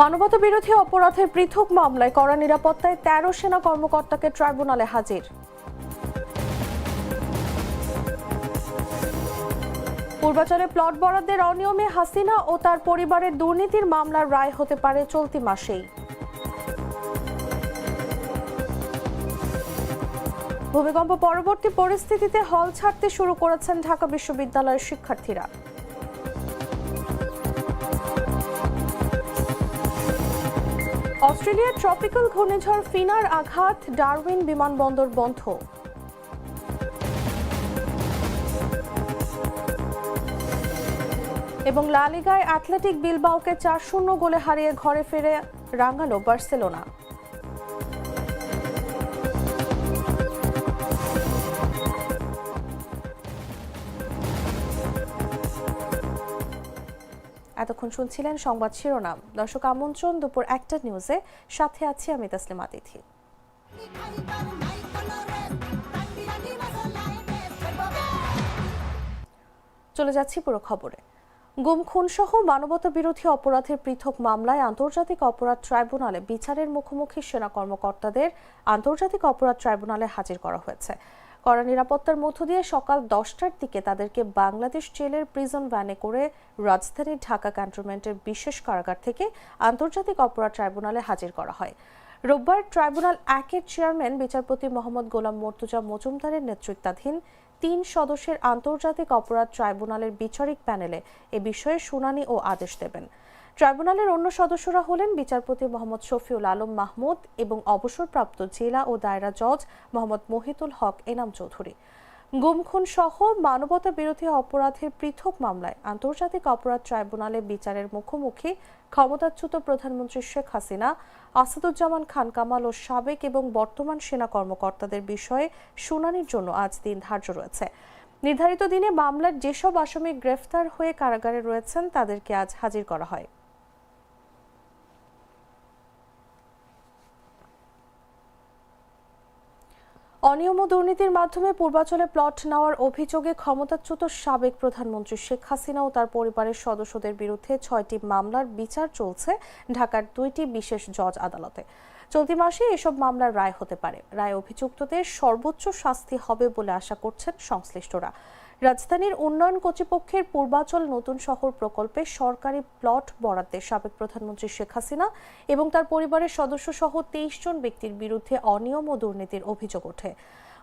মানবতা বিরোধী অপরাধের পৃথক মামলায় কড়া নিরাপত্তায় তেরো সেনা কর্মকর্তাকে ট্রাইব্যুনালে হাজির। পূর্বাচলে প্লট বরাদ্দের অনিয়মে হাসিনা ও তার পরিবারের দুর্নীতির মামলার রায় হতে পারে চলতি মাসেই। ভূমিকম্প পরবর্তী পরিস্থিতিতে হল ছাড়তে শুরু করেছেন ঢাকা বিশ্ববিদ্যালয়ের শিক্ষার্থীরা। অস্ট্রেলিয়ার ট্রপিক্যাল ঘূর্ণিঝড় ফিনার আঘাত ডারউইন বিমানবন্দর বন্ধ। এবং লালিগায় অ্যাথলেটিক বিলবাওকে চার শূন্য গোলে হারিয়ে ঘরে ফেরে রাঙালো বার্সেলোনা। এতক্ষণ শুনছিলেন সংবাদ শিরোনাম। দর্শক, আমন্ত্রণ দুপুর একটা নিউজে। সাথে আছি আমি তাসলিমা তিথি চলে যাচ্ছি পুরো খবরে। গুম খুন সহ মানবতা বিরোধী অপরাধের পৃথক মামলায় আন্তর্জাতিক অপরাধ ট্রাইব্যুনালে বিচারের মুখোমুখি সেনা কর্মকর্তাদের আন্তর্জাতিক অপরাধ ট্রাইব্যুনালে হাজির করা হয়েছে। কড়া নিরাপত্তার মধ্য দিয়ে সকাল দশটার দিকে তাদেরকে বাংলাদেশ জেলের প্রিজন ভ্যানে করে রাজধানীর ঢাকা ক্যান্টনমেন্টের বিশেষ কারাগার থেকে আন্তর্জাতিক অপরাধ ট্রাইব্যুনালে হাজির করা হয়। রোববার ট্রাইব্যুনাল একের চেয়ারম্যান, বিচারপতি মোহাম্মদ গোলাম মর্তুজা মজুমদারের নেতৃত্বাধীন তিন সদস্যের আন্তর্জাতিক অপরাধ ট্রাইব্যুনালের বিচারিক প্যানেলে এ বিষয়ে শুনানি ও আদেশ দেবেন। ট্রাইব্যুনালের অন্য সদস্যরা হলেন বিচারপতি মোহাম্মদ শফিউল আলম মাহমুদ এবং অবসরপ্রাপ্ত জেলা ও দায়রা জজ মোহাম্মদ মহিতুল হক এনাম চৌধুরী। গুম খুন সহ মানবতা বিরোধী অপরাধের পৃথক মামলায় আন্তর্জাতিক অপরাধ ট্রাইব্যুনালে বিচারের মুখোমুখি ক্ষমতাচ্যুত প্রধানমন্ত্রী শেখ হাসিনা, আসাদুজ্জামান খান কামাল ও সাবেক এবং বর্তমান সেনা কর্মকর্তাদের বিষয়ে শুনানির জন্য আজ দিন ধার্য রয়েছে। নির্ধারিত দিনে মামলার যেসব আসামি গ্রেফতার হয়ে কারাগারে রয়েছেন, তাদেরকে আজ হাজির করা হয়। অনিয়ম ও দুর্নীতির মাধ্যমে পূর্বাচলে প্লট নেওয়ার অভিযোগে ক্ষমতাচ্যুত সাবেক প্রধানমন্ত্রী শেখ হাসিনা ও তার পরিবারের সদস্যদের বিরুদ্ধে ছয়টি মামলার বিচার চলছে ঢাকার দুইটি বিশেষ জজ আদালতে। চলতি মাসে এসব মামলার রায় হতে পারে। রায় অভিযুক্তদের সর্বোচ্চ শাস্তি হবে বলে আশা করছেন সংশ্লিষ্টরা। রাজধানীর উন্নয়ন কর্তৃপক্ষের পূর্বাচল নতুন শহর প্রকল্পে সরকারি প্লট বরাদ্দে সাবেক প্রধানমন্ত্রী শেখ হাসিনা এবং তার পরিবারের সদস্য সহ তেইশ জন ব্যক্তির বিরুদ্ধে অনিয়ম ও দুর্নীতির অভিযোগ ওঠে।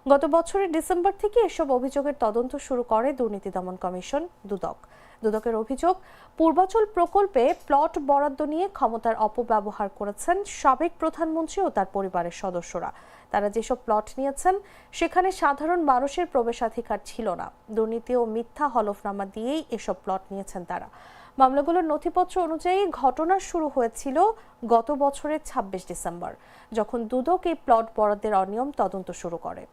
গত বছরের ডিসেম্বর থেকে এসব অভিযোগের তদন্ত শুরু করে দুর্নীতি দমন কমিশন, দুদক। দুদকের অভিযোগ, পূর্বাচল প্রকল্পে প্লট বরাদ্দ নিয়ে ক্ষমতার অপব্যবহার করেছেন সাবেক প্রধানমন্ত্রী ও তার পরিবারের সদস্যরা। তারা যেসব প্লট নিয়েছেন, সেখানে সাধারণ মানুষের প্রবেশাধিকার ছিল না। দুর্নীতি ও মিথ্যা হলফনামা দিয়েই এসব প্লট নিয়েছেন তারা। মামলাগুলোর নথিপত্র অনুযায়ী ঘটনা শুরু হয়েছিল গত বছরের ২৬ ডিসেম্বর, যখন দুদক এই প্লট বরাদ্দের অনিয়ম তদন্ত শুরু করে।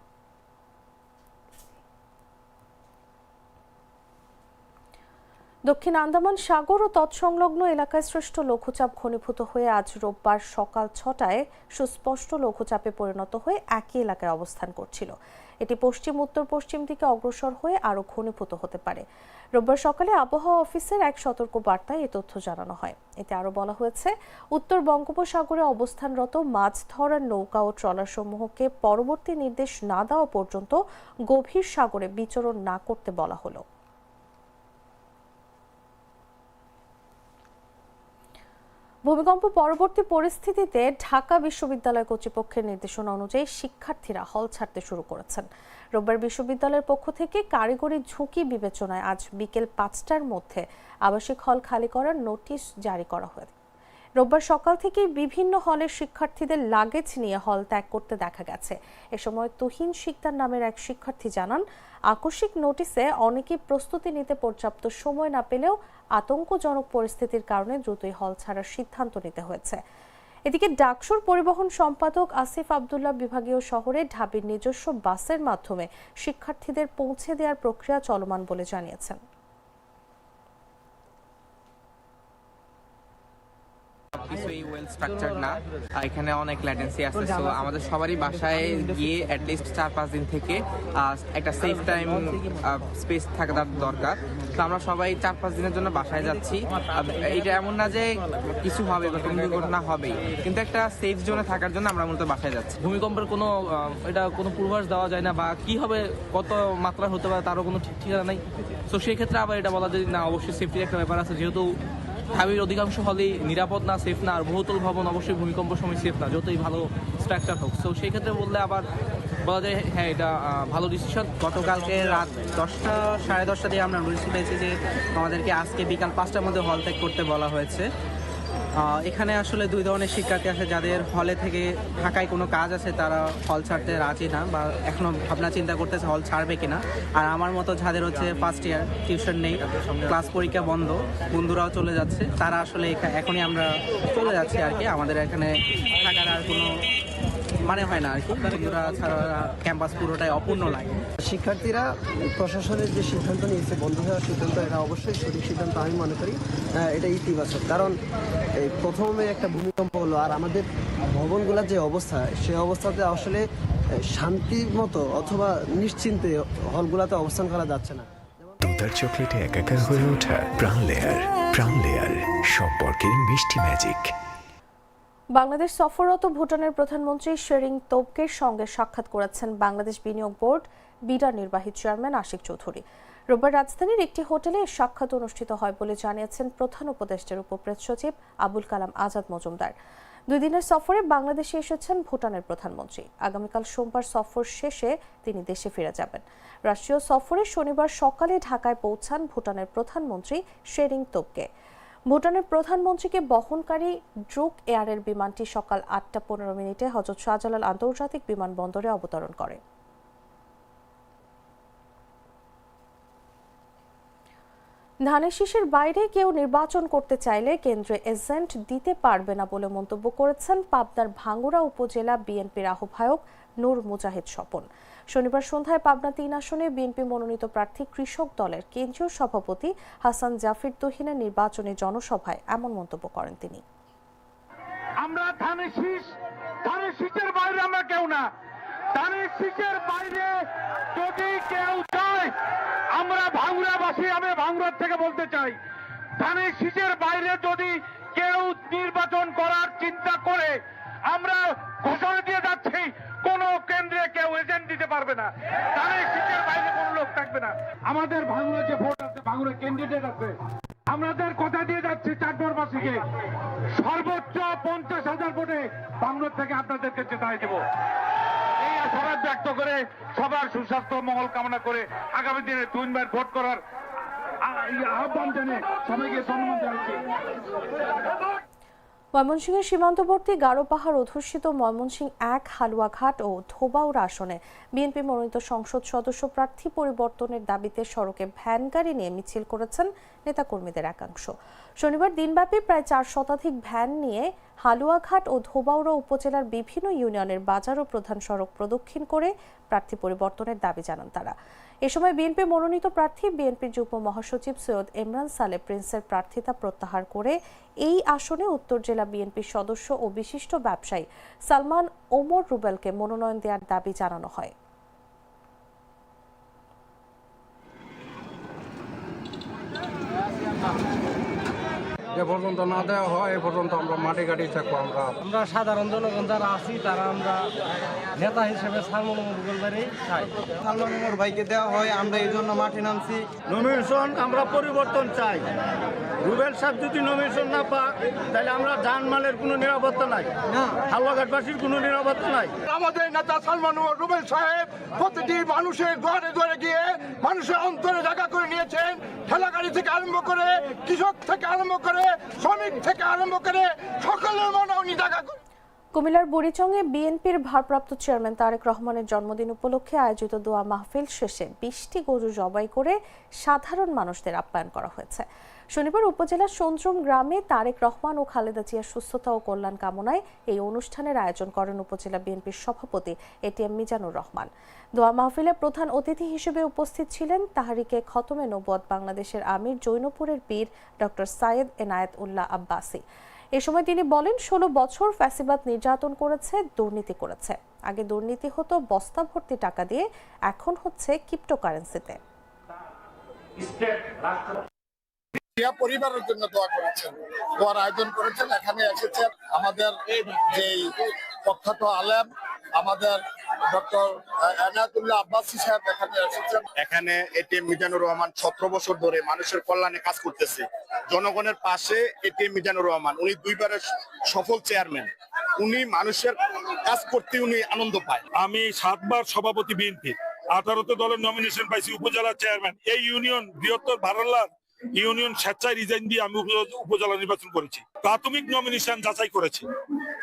দক্ষিণ আন্দামান সাগর ও তৎসংলগ্ন এলাকায় সৃষ্ট লঘুচাপ ঘনীভূত হয়ে আজ রোববার সকাল ছটায় সুস্পষ্ট লঘুচাপে পরিণত হয়ে একই এলাকায় অবস্থান করছিল। এটি পশ্চিম, উত্তর, পশ্চিম দিকে অগ্রসর হয়ে আরও ঘনীভূত হতে পারে। রোববার সকালে আবহাওয়া অফিসের এক সতর্ক বার্তায় এ তথ্য জানানো হয়। এতে আরও বলা হয়েছে, উত্তর বঙ্গোপসাগরে অবস্থানরত মাছ ধরার নৌকা ও ট্রলার সমূহকে পরবর্তী নির্দেশ না দেওয়া পর্যন্ত গভীর সাগরে বিচরণ না করতে বলা হলো। ভূমিকম্প পরবর্তী পরিস্থিতিতে ঢাকা বিশ্ববিদ্যালয় কর্তৃপক্ষের নির্দেশনা অনুযায়ী শিক্ষার্থীরা হল ছাড়তে শুরু করেছেন। রোববার বিশ্ববিদ্যালয়ের পক্ষ থেকে কারিগরি ঝুঁকি বিবেচনায় আজ বিকেল পাঁচটার মধ্যে আবাসিক হল খালি করার নোটিশ জারি করা হয়। রোববার সকাল থেকেই বিভিন্ন হলের শিক্ষার্থীদের লাগেজ নিয়ে হল ত্যাগ করতে দেখা গেছে। এ সময় তুহিন শিকদার নামের এক শিক্ষার্থী জানান, আকস্মিক নোটিসে অনেকে প্রস্তুতি নিতে পর্যাপ্ত সময় না পেলেও আতঙ্কজনক পরিস্থিতির কারণে দ্রুতই হল ছাড়ার সিদ্ধান্ত নিতে হয়েছে। এদিকে ডাকসুর পরিবহন সম্পাদক আসিফ আবদুল্লাহ বিভাগীয় শহরে ঢাবির নিজস্ব বাসের মাধ্যমে শিক্ষার্থীদের পৌঁছে দেওয়ার প্রক্রিয়া চলমান বলে জানিয়েছেন। কিছুই ওয়েল স্ট্রাকচার না। এখানে অনেক ল্যাটেন্সি আছে সো আমাদের সবারই বাসায় গিয়ে অ্যাটলিস্ট চার পাঁচ দিন থেকে একটা সেফ টাইম স্পেস থাকা দরকার। তো আমরা সবাই চার পাঁচ দিনের জন্য বাসায় যাচ্ছি। এটা এমন না যে কিছু হবে বা কোনো দুর্ঘটনা হবেই, কিন্তু একটা সেফ জোনে থাকার জন্য আমরা মূলত বাসায় যাচ্ছি। ভূমিকম্পের কোনো এটা কোনো পূর্বাভাস দেওয়া যায় না বা কি হবে, কত মাত্রা হতে পারে তারও কোনো ঠিক ঠিকানা নাই। তো সেই ক্ষেত্রে আবার এটা বলা যায় না, অবশ্যই সেফটির একটা ব্যাপার আছে। যেহেতু ঢাবির অধিকাংশ হলেই নিরাপদ না সেফ না, আর বহুতল ভবন অবশ্যই ভূমিকম্প সময় সেফ না, যতই ভালো স্ট্রাকচার হোক। তো সেই ক্ষেত্রে বললে আবার বলা যায় হ্যাঁ এটা ভালো ডিসিশন গতকালকে রাত দশটা, সাড়ে দশটা দিয়ে আমরা নোটিশ পেয়েছি যে আমাদেরকে আজকে বিকাল পাঁচটার মধ্যে হল ত্যাগ করতে বলা হয়েছে। এখানে আসলে দুই ধরনের শিক্ষার্থী আছে, যাদের হলে থেকে ঢাকায় কোনো কাজ আছে, তারা হল ছাড়তে রাজি না বা এখনও ভাবনা চিন্তা করতেছে হল ছাড়বে কিনা। আর আমার মতো যাদের হচ্ছে ফার্স্ট ইয়ার টিউশন নেই ক্লাস পরীক্ষা বন্ধ, বন্ধুরাও চলে যাচ্ছে, তারা আসলে এখানে এখনই আমরা চলে যাচ্ছি আর কি। আমাদের এখানে থাকার আর কোনো মানে হয় না আর কি। বন্ধুরা ছাড়া ক্যাম্পাস পুরোটাই অপূর্ণ লাগে। শিক্ষার্থীরা প্রশাসনের যে সিদ্ধান্ত নিয়েছে বন্ধ হওয়ার সিদ্ধান্ত এটা অবশ্যই সঠিক সিদ্ধান্ত আমি মনে করি। এটা ইতিবাচক। কারণ এই প্রথমে একটা ভূমিকম্প হলো আর আমাদের ভবনগুলোর যে অবস্থা সে অবস্থাতে আসলে শান্তির মতো অথবা নিশ্চিন্তে হলগুলোতে অবস্থান করা যাচ্ছে না। দুধার চকলেটে একাকার হয়ে ওঠা প্রাণ লেয়ার। প্রাণ লেয়ার সম্পর্কের মিষ্টি ম্যাজিক। বাংলাদেশ সফররত ভুটানের প্রধানমন্ত্রী শেরিং তোবকের সঙ্গে সাক্ষাৎ করেছেন বাংলাদেশ বিনিয়োগ বোর্ড বিডার নির্বাহী চেয়ারম্যান আশিক চৌধুরী। রোববার রাজধানীর একটি হোটেলে সাক্ষাৎ অনুষ্ঠিত হয় বলে জানিয়েছেন প্রধান উপদেষ্টার উপপ্রেস সচিব আবুল কালাম আজাদ মজুমদার। দুই দিনের সফরে বাংলাদেশে এসেছেন ভুটানের প্রধানমন্ত্রী। আগামীকাল সোমবার সফর শেষে তিনি দেশে ফিরে যাবেন। রাষ্ট্রীয় সফরে শনিবার সকালে ঢাকায় পৌঁছান ভুটানের প্রধানমন্ত্রী শেরিং তোবকে ভুটানের প্রধানমন্ত্রীকে বহনকারী ড্রুক এয়ারের বিমানটি সকাল আটটা পনেরো মিনিটে হজরত শাহজালাল আন্তর্জাতিক বিমানবন্দরে অবতরণ করে। ধানের শীষের বাইরে কেউ নির্বাচন করতে চাইলে কেন্দ্রে এজেন্ট দিতে পারবে না বলে মন্তব্য করেছেন পাবনার ভাঙ্গুড়া উপজেলা বিএনপির আহ্বায়ক নূর মুজাহিদ স্বপন। শনিবার সন্ধ্যায় পাবনা তিন আসনে বিএনপি মনোনীত প্রার্থী কৃষক দলের কেন্দ্রীয় সভাপতি হাসান জাফির তহিনের নির্বাচনী জনসভায় এমন মন্তব্য করেন তিনি। আমরা ধানের শীষ, ধানের শীষের বাইরে আমরা কেউ না। ধানের শীষের বাইরে যদি কেউ চায় আমরা আমি থেকে বলতে চাই, ধানের শীষের বাইরে যদি কেউ নির্বাচন করার চিন্তা করে আমরা ঘোষণা দিয়ে যাচ্ছি কোন কেন্দ্রে কেউ এজেন্ট দিতে পারবে না। ধানের শীষের বাইরে কোনো লোক থাকবে না। আমাদের ভাঙুরা যে ভোট আছে ভাঙুরা ক্যান্ডিডেট আছে আমাদের কথা দিয়ে যাচ্ছি চারবারবাসীকে সর্বোচ্চ পঞ্চাশ হাজার ভোটে বাংলার থেকে আপনাদেরকে জেতাই দেব। এই আশাবাদ ব্যক্ত করে সবার সুস্বাস্থ্য মঙ্গল কামনা করে আগামী দিনে তিনবার ভোট করার আহ্বান জানিয়ে সবাইকে সম্মান জানাচ্ছি। ময়মনসিংহের সীমান্তবর্তী গারো পাহাড় অধ্যুষিত ময়মনসিংহ এক, হালুয়াঘাট ও ধোবাউড় আসনে বিএনপি মনোনীত সংসদ সদস্য প্রার্থী পরিবর্তনের দাবিতে সড়কে ভ্যান গাড়ি নিয়ে মিছিল করেছেন নেতাকর্মীদের একাংশ। শনিবার দিনব্যাপী প্রায় চার শতাধিক ভ্যান নিয়ে হালুয়াঘাট ও ধোবাউড়া উপজেলার বিভিন্ন ইউনিয়নের বাজার ও প্রধান সড়ক প্রদক্ষিণ করে প্রার্থী পরিবর্তনের দাবি জানান তারা। এ সময় বিএনপি মনোনীত প্রার্থী, বিএনপির যুগ্ম মহাসচিব সৈয়দ ইমরান সালে প্রিন্সের প্রার্থিতা প্রত্যাহার করে এই আসনে উত্তর জেলা বিএনপির সদস্য ও বিশিষ্ট ব্যবসায়ী সালমান ওমর রুবেলকে মনোনয়ন দেওয়ার দাবি জানানো হয়। যে পর্যন্ত না দেওয়া হয় এ পর্যন্ত আমরা মাটি গাড়ি থাকব আমরা। আমরা সাধারণ জনগণ যারা আছি তারা আমরা নেতা হিসেবে সালমান চাই। সালমান ওমর ভাইকে দেওয়া হয় আমরা এই জন্য মাঠে নামছি। নমিনেশন আমরা পরিবর্তন চাই। রুবেল সাহেব যদি নমিনেশন না পাক তাহলে আমরা জানমালের কোনো নিরাপত্তা নাই। হালুয়াঘাটবাসীর কোনো নিরাপত্তা নাই। আমাদের নেতা সালমান রুবেল সাহেব প্রতিটি মানুষের ঘরে ঘরে গিয়ে মানুষের অন্তরে জায়গা করে নিয়েছেন। ঠেলাগাড়ি থেকে আরম্ভ করে কৃষক থেকে আরম্ভ করে শ্রমিক থেকে আরম্ভ করে সকলের মনে উনি কুমিল্লার বুড়িচংয়ে বিএনপির ভারপ্রাপ্ত চেয়ারম্যান তারেক রহমানের জন্মদিন উপলক্ষে আয়োজিত দোয়া মাহফিল শেষে বিশটি গরু জবাই করে সাধারণ মানুষদের আপ্যায়ন করা হয়েছে। শনিবার উপজেলার সন্দ্রুম গ্রামে তারেক রহমান ও খালেদা জিয়ার সুস্থতা ও কল্যাণ কামনায় এই অনুষ্ঠানের আয়োজন করেন উপজেলা বিএনপির সভাপতি এটিএম মিজানুর রহমান। দোয়া মাহফিলে প্রধান অতিথি হিসেবে উপস্থিত ছিলেন তাহারিকে খতমে নবুয়াত বাংলাদেশের আমির জৈনপুরের পীর ডক্টর সাইয়েদ এনায়েত উল্লাহ আব্বাসী। এ সময় তিনি বলেন, ষোলো বছর ফ্যাসিবাদ নির্যাতন করেছে, দুর্নীতি করেছে। আগে দুর্নীতি হতো বস্তা ভর্তি টাকা দিয়ে, এখন হচ্ছে ক্রিপ্টোকারেন্সিতে। জিয়া পরিবারের জন্য দোয়া করেছেন। দোয়ার আয়োজন করেছেন। এখানে এসেছেন আমাদের যেই প্রখ্যাত আলেম আমাদের ডক্টর এনায়তুল্লাহ আব্বাসী সাহেব এখানে এসেছেন। এখানে এটিএম মিজানুর রহমান সতেরো বছর ধরে মানুষের কল্যাণে কাজ করতেছে। জনগণের পাশে এটিএম মিজানুর রহমান উনি দুইবারের সফল চেয়ারম্যান। উনি মানুষের কাজ করতে উনি আনন্দ পায়। আমি সাতবার সভাপতি বিএনপি। আঠারোতে দলের নমিনেশন পাইছি উপজেলা চেয়ারম্যান এই ইউনিয়ন বৃহত্তর ভারলার ইউনিয়ন স্বেচ্ছায় রিজাইন দিয়ে আমি উপজেলা নির্বাচন করেছি। প্রাথমিক নমিনেশন যাচাই করেছি।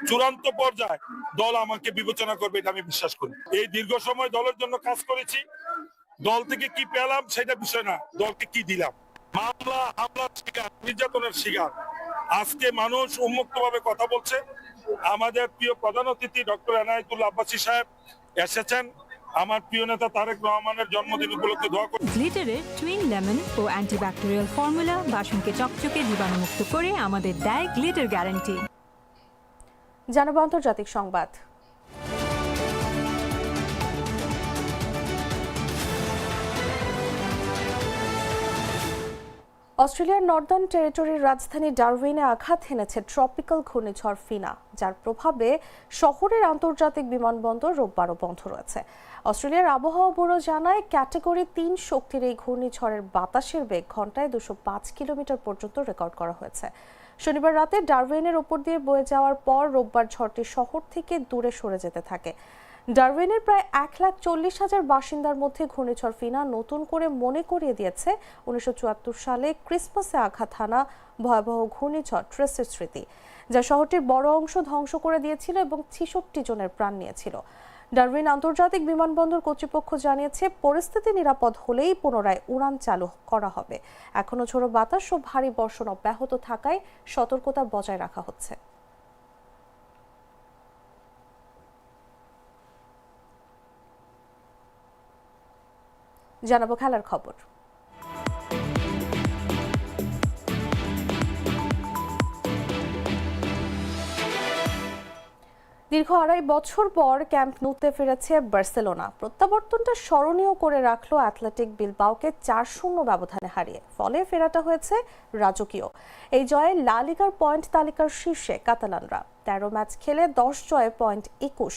চূড়ান্ত পর্যায়ে দল আমাকে বিবেচনা করবে এটা আমি বিশ্বাস করি। এই দীর্ঘ সময় দলের জন্য কাজ করেছি। দল থেকে কি পেলাম সেটা বিষয় না। দলকে কি দিলাম? মামলা, হামলার শিকার, নির্যাতনের শিকার। আজকে মানুষ উন্মুক্ত ভাবে কথা বলছে। আমাদের প্রিয় প্রধান অতিথি ডক্টর এনায়েতুল্লাহ আব্বাসী সাহেব এসেছেন। আমার প্রিয় নেতা তারেক রহমানের জন্মদিন উপলক্ষে দোয়া করছি গ্লিটারের টুইন লেমন ও অ্যান্টিব্যাকটেরিয়াল ফর্মুলা বাসনকে চকচকে জীবাণুমুক্ত করে আমাদের দেয় গ্লিটার গ্যারান্টি জানাব আন্তর্জাতিক সংবাদ। অস্ট্রেলিয়ার নর্দার্ন টেরিটরির রাজধানী ডারউইনে আঘাত হেনেছে ট্রপিক্যাল ঘূর্ণিঝড় ফিনা যার প্রভাবে শহরের আন্তর্জাতিক বিমানবন্দর রোববারও বন্ধ রয়েছে। অস্ট্রেলিয়ার আবহাওয়া ব্যুরো জানায়, ক্যাটাগরি তিন শক্তির এই ঘূর্ণিঝড়ের বাতাসের বেগ ঘন্টায় দুশো পাঁচ কিলোমিটার পর্যন্ত রেকর্ড করা হয়েছে। শনিবার রাতে ডারউইনের ওপর দিয়ে বয়ে যাওয়ার পর রোববার ঝড়টি শহর থেকে দূরে সরে যেতে থাকে। ডারউইনের প্রায় এক লাখ চল্লিশ হাজার বাসিন্দার মধ্যে ঘূর্ণিঝড় ফিনা নতুন করে মনে করিয়ে দিয়েছে উনিশশো চুয়াত্তর সালে ক্রিসমাসে আঘাত হানা ভয়াবহ ঘূর্ণিঝড় ট্রেসের স্মৃতি, যা শহরটির বড় অংশ ধ্বংস করে দিয়েছিল এবং ছেষট্টি জনের প্রাণ নিয়েছিল। ডারউইন আন্তর্জাতিক বিমানবন্দর কর্তৃপক্ষ জানিয়েছে, পরিস্থিতি নিরাপদ হলেই পুনরায় উড়ান চালু করা হবে। এখনও ঝোড়ো বাতাস ও ভারী বর্ষণ অব্যাহত থাকায় সতর্কতা বজায় রাখা হচ্ছে। জানাব খেলার খবর। দীর্ঘ আড়াই বছর পর ক্যাম্প নুতে ফিরেছে বার্সেলোনা। প্রত্যাবর্তনটা স্মরণীয় করে রাখল অ্যাথলেটিক বিলবাওকে চার শূন্য ব্যবধানে হারিয়ে। ফলে ফেরাটা হয়েছে রাজকীয়। এই জয়ে লা লিগার পয়েন্ট তালিকার শীর্ষে কাতালানরা। তেরো ম্যাচ খেলে দশ জয়ে পয়েন্ট একুশ।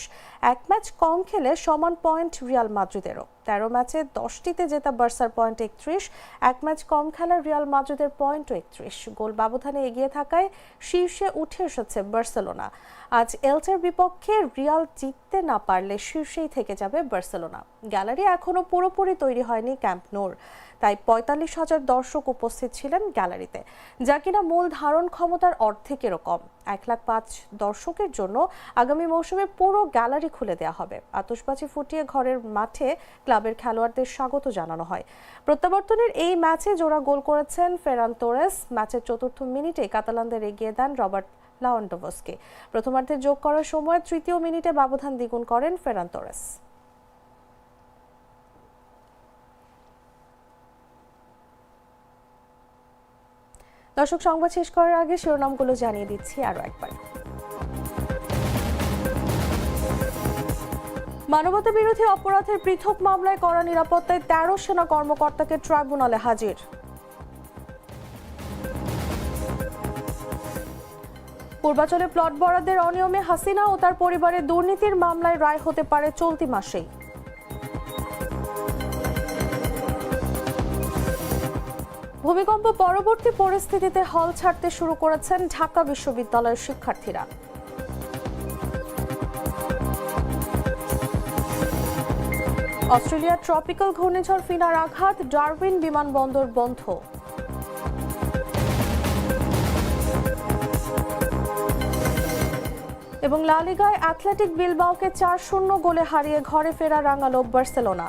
এক ম্যাচ কম খেলে সমান পয়েন্ট রিয়াল মাদ্রিদেরও। তেরো ম্যাচে দশটিতে জেতা বার্সার পয়েন্ট একত্রিশ, এক ম্যাচ কম খেলা রিয়াল মাদ্রিদের পয়েন্টও একত্রিশ। গোল ব্যবধানে এগিয়ে থাকায় শীর্ষে উঠে এসেছে বার্সেলোনা। আজ এলচের বিপক্ষে রিয়াল জিততে না পারলে শীর্ষেই থেকে যাবে বার্সেলোনা। গ্যালারি এখনও পুরোপুরি তৈরি হয়নি ক্যাম্প নোর। তাই পঁয়তাল্লিশ হাজার দর্শক উপস্থিত ছিলেন গ্যালারিতে, যা কিনা মূল ধারণ ক্ষমতার অর্ধেকেরও কম। এক লাখ পাঁচ দর্শকের জন্য আগামী মৌসুমে পুরো গ্যালারি খুলে দেওয়া হবে। আতশবাজি ফুটিয়ে ঘরের মাঠে ক্লাবের খেলোয়াড়দের স্বাগত জানানো হয়। প্রত্যাবর্তনের এই ম্যাচে জোড়া গোল করেছেন ফেরান তোরেস। ম্যাচের চতুর্থ মিনিটে কাতালানদের এগিয়ে দেন রবার্ট লাওয়ান্ডোভসকে। প্রথমার্ধে যোগ করার সময় তৃতীয় মিনিটে ব্যবধান দ্বিগুণ করেন ফেরান তোরেস। দর্শক, সংবাদ শেষ করার আগে শিরোনামগুলো জানিয়ে দিচ্ছি আরও একবার। মানবতা বিরোধী অপরাধের পৃথক মামলায় করা নিরাপত্তায় তেরো সেনা কর্মকর্তাকে ট্রাইব্যুনালে হাজির। পূর্বাচলে প্লট বরাদ্দের অনিয়মে হাসিনা ও তার পরিবারের দুর্নীতির মামলায় রায় হতে পারে চলতি মাসেই। ভূমিকম্প পরবর্তী পরিস্থিতিতে হল ছাড়তে শুরু করেছেন ঢাকা বিশ্ববিদ্যালয়ের শিক্ষার্থীরা। অস্ট্রেলিয়ার ট্রপিক্যাল ঘূর্ণিঝড় ফিনার আঘাত, ডারউইন বিমানবন্দর বন্ধ। এবং লালিগায় অ্যাথলেটিক বিলবাওকে চার শূন্য গোলে হারিয়ে ঘরে ফেরা রাঙালো বার্সেলোনা।